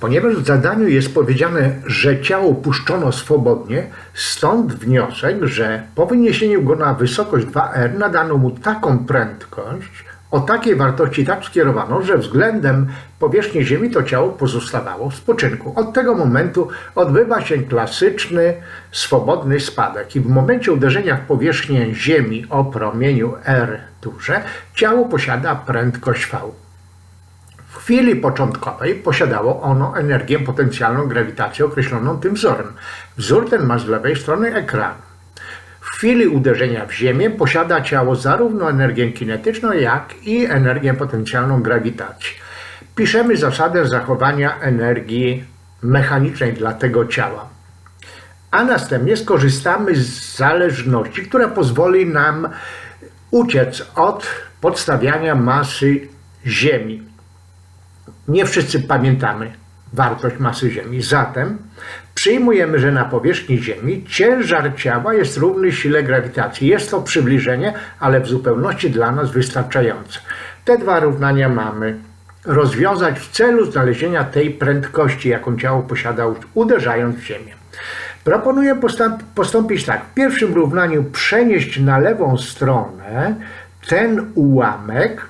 Ponieważ w zadaniu jest powiedziane, że ciało puszczono swobodnie, stąd wniosek, że po wyniesieniu go na wysokość 2R nadano mu taką prędkość, o takiej wartości tak skierowaną, że względem powierzchni Ziemi to ciało pozostawało w spoczynku. Od tego momentu odbywa się klasyczny, swobodny spadek i w momencie uderzenia w powierzchnię Ziemi o promieniu R duże, ciało posiada prędkość V. W chwili początkowej posiadało ono energię potencjalną grawitacji określoną tym wzorem. Wzór ten ma z lewej strony ekranu. W chwili uderzenia w Ziemię posiada ciało zarówno energię kinetyczną, jak i energię potencjalną grawitacji. Piszemy zasadę zachowania energii mechanicznej dla tego ciała. A następnie skorzystamy z zależności, która pozwoli nam uciec od podstawiania masy Ziemi. Nie wszyscy pamiętamy wartość masy Ziemi. Zatem przyjmujemy, że na powierzchni Ziemi ciężar ciała jest równy sile grawitacji. Jest to przybliżenie, ale w zupełności dla nas wystarczające. Te dwa równania mamy rozwiązać w celu znalezienia tej prędkości, jaką ciało posiada uderzając w Ziemię. Proponuję postąp- postąpić tak. W pierwszym równaniu przenieść na lewą stronę ten ułamek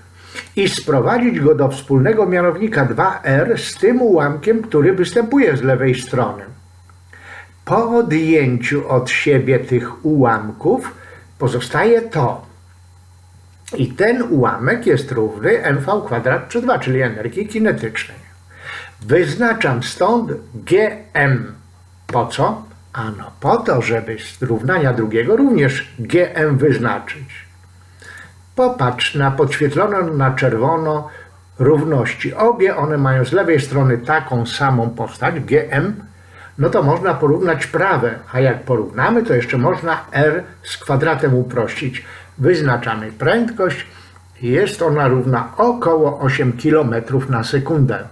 i sprowadzić go do wspólnego mianownika 2r z tym ułamkiem, który występuje z lewej strony. Po odjęciu od siebie tych ułamków pozostaje to. I ten ułamek jest równy mv kwadrat przez 2, czyli energii kinetycznej. Wyznaczam stąd gm. Po co? Ano po to, żeby z równania drugiego również gm wyznaczyć. Popatrz na podświetloną na czerwono równości. Obie one mają z lewej strony taką samą postać, gm, no to można porównać prawe, a jak porównamy, to jeszcze można r z kwadratem uprościć. Wyznaczamy prędkość, jest ona równa około 8 km na sekundę.